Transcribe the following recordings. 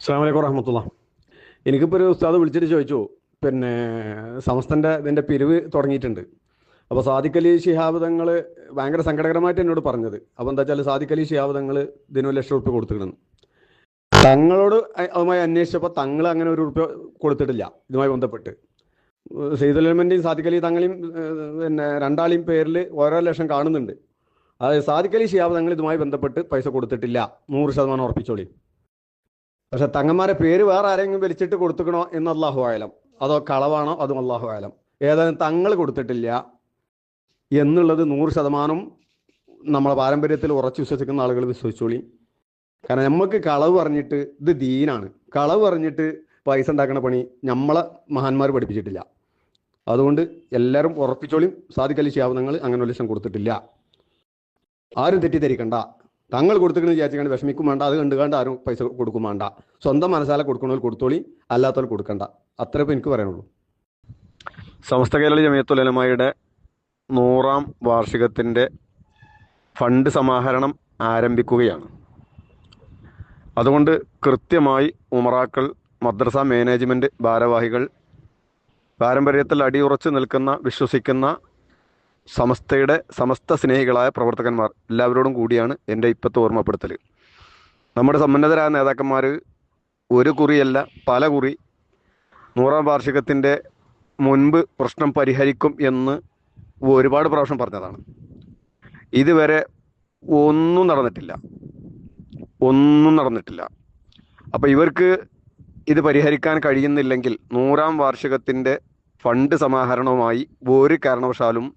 അസ്സാം വലൈക്കും വറഹമത്തുള്ള. എനിക്കിപ്പോൾ ഒരു ഉസ്താദ് വിളിച്ചിട്ട് ചോദിച്ചു പിന്നെ സമസ്തന്റെ ഇതിന്റെ പിരിവ് തുടങ്ങിയിട്ടുണ്ട്. അപ്പോൾ സാദിഖ് അലി ശിഹാബ് തങ്ങൾ ഭയങ്കര സങ്കടകരമായിട്ട് എന്നോട് പറഞ്ഞത്. അപ്പോൾ എന്താ വെച്ചാൽ സാദിഖ് അലി ശിഹാബ് തങ്ങൾ ഇതിന് ലക്ഷം റുപ്യ കൊടുത്തിരുന്നു തങ്ങളോട് അതുമായി അന്വേഷിച്ചപ്പോൾ തങ്ങൾ അങ്ങനെ ഒരു റുപ്യ കൊടുത്തിട്ടില്ല ഇതുമായി ബന്ധപ്പെട്ട്. സെയ്തുലമന്റെയും സാദിഖ് തങ്ങളെയും പിന്നെ രണ്ടാളെയും പേരിൽ ഓരോ ലക്ഷം കാണുന്നുണ്ട്. അതായത് സാദിഖ് അലി ശിഹാബ് തങ്ങൾ ഇതുമായി ബന്ധപ്പെട്ട് പൈസ കൊടുത്തിട്ടില്ല. നൂറ് ശതമാനം ഉറപ്പിച്ചോളി. പക്ഷെ തങ്ങന്മാരെ പേര് വേറെ ആരെങ്കിലും വലിച്ചിട്ട് കൊടുത്തുക്കണോ എന്ന് അള്ളാഹു ആയാലും അതോ കളവാണോ അതും അള്ളാഹു ആയാലും ഏതായാലും തങ്ങൾ കൊടുത്തിട്ടില്ല എന്നുള്ളത് നൂറ് ശതമാനം നമ്മളെ പാരമ്പര്യത്തിൽ ഉറച്ചു വിശ്വസിക്കുന്ന ആളുകൾ വിശ്വസിച്ചോളി. കാരണം നമുക്ക് കളവ് പറഞ്ഞിട്ട് ഇത് ദീനാണ്. കളവ് പറഞ്ഞിട്ട് പൈസ ഉണ്ടാക്കുന്ന പണി നമ്മളെ മഹാന്മാർ പഠിപ്പിച്ചിട്ടില്ല. അതുകൊണ്ട് എല്ലാവരും ഉറപ്പിച്ചോളിയും സാധിക്കലി ശാവനങ്ങൾ അങ്ങനെ ഒരു ലക്ഷം കൊടുത്തിട്ടില്ല. ആരും തെറ്റിദ്ധരിക്കണ്ട. തങ്ങൾ കൊടുത്തിക്കണെന്ന് വിചാരിച്ചാൽ വിഷമിക്കും വേണ്ട. അത് കണ്ടു കണ്ട് ആരും പൈസ കൊടുക്കും വേണ്ട. സ്വന്തം മനസ്സാല കൊടുക്കണവർ കൊടുത്തോളി. അല്ലാത്തവർ കൊടുക്കണ്ട. അത്രേ ഇപ്പം എനിക്ക് പറയാനുള്ളൂ. സമസ്ത കേരള ജമിയത്തുലമയുടെ നൂറാം വാർഷികത്തിന്റെ ഫണ്ട് സമാഹരണം ആരംഭിക്കുകയാണ്. അതുകൊണ്ട് കൃത്യമായി ഉമറാക്കൾ മദ്രസ മാനേജ്മെന്റ് ഭാരവാഹികൾ പാരമ്പര്യത്തിൽ അടിയുറച്ച് നിൽക്കുന്ന വിശ്വസിക്കുന്ന സമസ്തയുടെ സമസ്ത സ്നേഹികളായ പ്രവർത്തകന്മാർ എല്ലാവരോടും കൂടിയാണ് എന്റെ ഇപ്പോഴത്തെ ഓർമ്മപ്പെടുത്തൽ നമ്മുടെ സമ്മന്നതരായ നേതാക്കന്മാർ ഒരു കുറിയല്ല പല കുറി. നൂറാം വാർഷികത്തിന്റെ മുൻപ് പ്രശ്നം പരിഹരിക്കും എന്ന് ഒരുപാട് പ്രാവശ്യം പറഞ്ഞതാണ്. ഇതുവരെ ഒന്നും നടന്നിട്ടില്ല. ഒന്നും നടന്നിട്ടില്ല. അപ്പോൾ ഇവർക്ക് ഇത് പരിഹരിക്കാൻ കഴിയുന്നില്ലെങ്കിൽ നൂറാം വാർഷികത്തിന്റെ ഫണ്ട് സമാഹരണവുമായി ഒരു കാരണവശാലും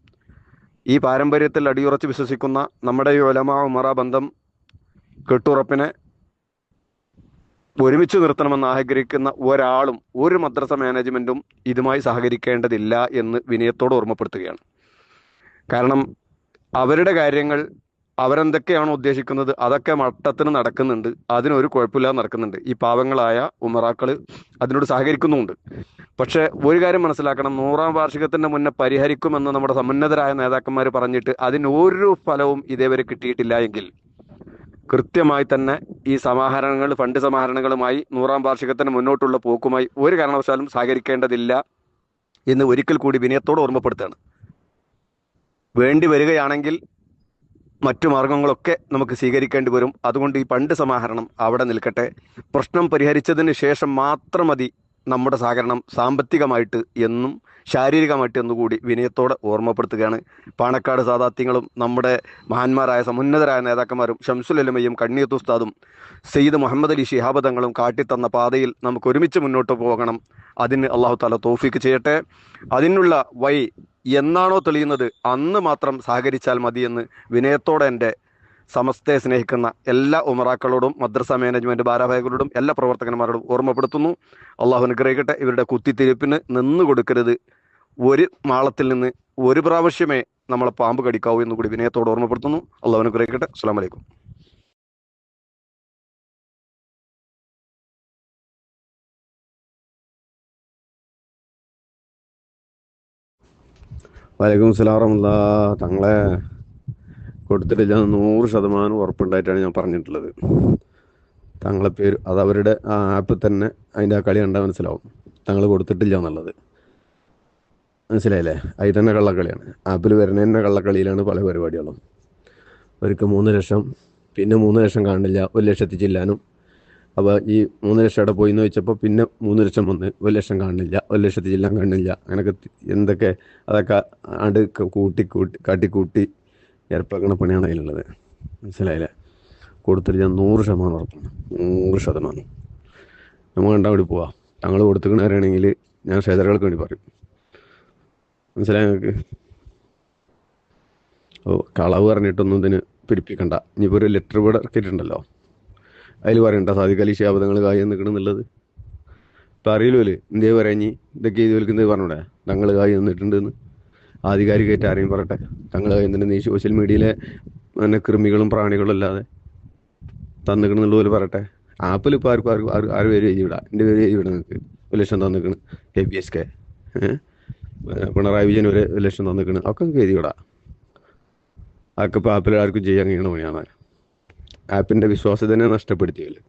ഈ പാരമ്പര്യത്തിൽ അടിയുറച്ച് വിശ്വസിക്കുന്ന നമ്മുടെ ഈ ഒലമ ഉമറ ബന്ധം കെട്ടുറപ്പിനെ ഒരുമിച്ച് നിർത്തണമെന്ന് ആഗ്രഹിക്കുന്ന ഒരാളും ഒരു മദ്രസ മാനേജ്മെന്റും ഇതുമായി സഹകരിക്കേണ്ടതില്ല എന്ന് വിനയത്തോട് ഓർമ്മപ്പെടുത്തുകയാണ്. കാരണം അവരുടെ കാര്യങ്ങൾ അവരെന്തൊക്കെയാണോ ഉദ്ദേശിക്കുന്നത് അതൊക്കെ മട്ടത്തിന് നടക്കുന്നുണ്ട്. അതിനൊരു കുഴപ്പമില്ലാതെ നടക്കുന്നുണ്ട്. ഈ പാവങ്ങളായ ഉമറാക്കൾ അതിനോട് സഹകരിക്കുന്നുമുണ്ട്. പക്ഷേ ഒരു കാര്യം മനസ്സിലാക്കണം. നൂറാം വാർഷികത്തിന്റെ മുന്നേ പരിഹരിക്കുമെന്ന് നമ്മുടെ സമുന്നതരായ നേതാക്കന്മാർ പറഞ്ഞിട്ട് അതിനൊരു ഫലവും ഇതേവരെ കിട്ടിയിട്ടില്ല എങ്കിൽ കൃത്യമായി തന്നെ ഈ സമാഹരണങ്ങൾ ഫണ്ട് സമാഹരണങ്ങളുമായി നൂറാം വാർഷികത്തിന് മുന്നോട്ടുള്ള പോക്കുമായി ഒരു കാരണവശാലും സഹകരിക്കേണ്ടതില്ല എന്ന് ഒരിക്കൽ കൂടി വിനയത്തോട് ഓർമ്മപ്പെടുത്തുകയാണ്. വേണ്ടി വരികയാണെങ്കിൽ മറ്റു മാർഗങ്ങളൊക്കെ നമുക്ക് സ്വീകരിക്കേണ്ടി വരും. അതുകൊണ്ട് ഈ പണ്ട് സമാഹരണം അവിടെ നിൽക്കട്ടെ. പ്രശ്നം പരിഹരിച്ചതിന് ശേഷം മാത്രം മതി നമ്മുടെ സഹകരണം സാമ്പത്തികമായിട്ട് എന്നും ശാരീരികമായിട്ട് എന്നുകൂടി വിനയത്തോടെ ഓർമ്മപ്പെടുത്തുകയാണ്. പാണക്കാട് സാദാത്യങ്ങളും നമ്മുടെ മഹാന്മാരായ സമുന്നതരായ നേതാക്കന്മാരും ഷംസുലമയും കണ്ണിയത്ത് ഉസ്താദും സെയ്ദ് മുഹമ്മദ് അലി ശിഹാബദങ്ങളും കാട്ടിത്തന്ന പാതയിൽ നമുക്ക് ഒരുമിച്ച് മുന്നോട്ട് പോകണം. അതിന് അള്ളാഹു താല തോഫിക്ക് ചെയ്യട്ടെ. അതിനുള്ള വഴി എന്നാണോ തെളിയുന്നത്? അന്ന് മാത്രം സഹകരിച്ചാൽ മതിയെന്ന് വിനയത്തോടെ എന്റെ സമസ്തയെ സ്നേഹിക്കുന്ന എല്ലാ ഉമറാക്കളോടും മദ്രസ മാനേജ്മെന്റ് ഭാരവാഹികളോടും എല്ലാ പ്രവർത്തകന്മാരോടും ഓർമ്മപ്പെടുത്തുന്നു. അള്ളാഹു അനുഗ്രഹിക്കട്ടെ. ഇവരുടെ കുത്തിത്തിരിപ്പിന് നിന്നു കൊടുക്കരുത്. ഒരു മാളത്തിൽ നിന്ന് ഒരു പ്രാവശ്യമേ നമ്മളെ പാമ്പ് കടിക്കാവൂ എന്ന് കൂടി വിനയത്തോട് ഓർമ്മപ്പെടുത്തുന്നു. അള്ളാഹു അനുഗ്രഹിക്കട്ടെ. അസ്സാം വലൈക്കും വലൈക്കും സലാറമുള്ള തങ്ങളെ കൊടുത്തിട്ടില്ല നൂറ് ശതമാനം ഉറപ്പുണ്ടായിട്ടാണ് ഞാൻ പറഞ്ഞിട്ടുള്ളത്. തങ്ങളെ പേര് അത് അവരുടെ ആ ആപ്പിൽ തന്നെ അതിന്റെ ആ കളി കണ്ടാൽ മനസ്സിലാവും. തങ്ങൾ കൊടുത്തിട്ടില്ല എന്നുള്ളത്. മനസ്സിലായില്ലേ? അതിൽ തന്നെ കള്ളക്കളിയാണ്. ആപ്പിൽ വരുന്ന തന്നെ കള്ളക്കളിയിലാണ് പല പരിപാടികളും. ഒരിക്കൽ മൂന്ന് ലക്ഷം പിന്നെ മൂന്ന് ലക്ഷം കാണില്ല ഒരു ലക്ഷത്തി ചില്ലാനും അപ്പോൾ ഈ മൂന്ന് ലക്ഷം അവിടെ പോയി എന്ന് വെച്ചപ്പോൾ പിന്നെ മൂന്ന് ലക്ഷം വന്ന് ഒരു ലക്ഷം കാണില്ല ഒരു ലക്ഷത്തി ചില്ലാൻ കാണില്ല അങ്ങനെയൊക്കെ എന്തൊക്കെ അതൊക്കെ ആണ്ട് കൂട്ടി കൂട്ടി കാട്ടിക്കൂട്ടി ഏർപ്പാക്കണ പണിയാണ് അതിലുള്ളത്. മനസ്സിലായില്ലേ? കൊടുത്തിട്ട് ഞാൻ നൂറ് ശതമാനം ഉറപ്പാണ്. നൂറ് ശതമാനം. നമ്മൾ കണ്ടാൽ അവിടെ പോവാം. തങ്ങൾ കൊടുത്തുക്കണവരാണെങ്കിൽ ഞാൻ ക്ഷേത്രങ്ങൾക്ക് വേണ്ടി പറയും. മനസ്സിലായി നിങ്ങൾക്ക് ഓ കളവ് പറഞ്ഞിട്ടൊന്നും ഇതിന് പിടിപ്പിക്കണ്ട. ഇനിയിപ്പോൾ ഒരു ലെറ്റർ ഇവിടെ ഇറക്കിയിട്ടുണ്ടല്ലോ. അതിൽ പറയണ്ട സാദിഖ് അലി ശാബദങ്ങൾ കായി നിൽക്കണമെന്നുള്ളത് ഇപ്പം അറിയില്ലോ എന്തേ പറയാഞ്ഞി ഇതൊക്കെ ചെയ്ത് വിൽക്കുന്നത് പറഞ്ഞൂടെ? തങ്ങൾ കായി നിന്നിട്ടുണ്ടെന്ന് ആധികാരികമായിട്ട് ആരെയും പറയട്ടെ. തങ്ങൾ കായി നിന്നിട്ട് ഈ സോഷ്യൽ മീഡിയയിലെ പിന്നെ കൃമികളും പ്രാണികളും അല്ലാതെ തന്നിക്കണമെന്നുള്ള പോലെ പറയട്ടെ. ആപ്പിൽ ഇപ്പോൾ ആർക്കും ആർക്കും ആർ ആറ് പേര് എഴുതി വിടാം? എന്റെ പേര് എഴുതി വിടാം നിങ്ങൾക്ക് ഒരു ലക്ഷം തന്നിക്കണ്. K P S K Pinarayi Vijayan ഒരു ലക്ഷം തന്നിക്കണ്. ഒക്കെ എഴുതി വിടാം. അതൊക്കെ ഇപ്പോൾ ആപ്പിൽ ആർക്കും ചെയ്യാൻ കഴിയണ പണിയാണ് ആപ്പിന്റെ വിശ്വാസ്യതനെ നഷ്ടപ്പെടുത്തിയല്ലേ?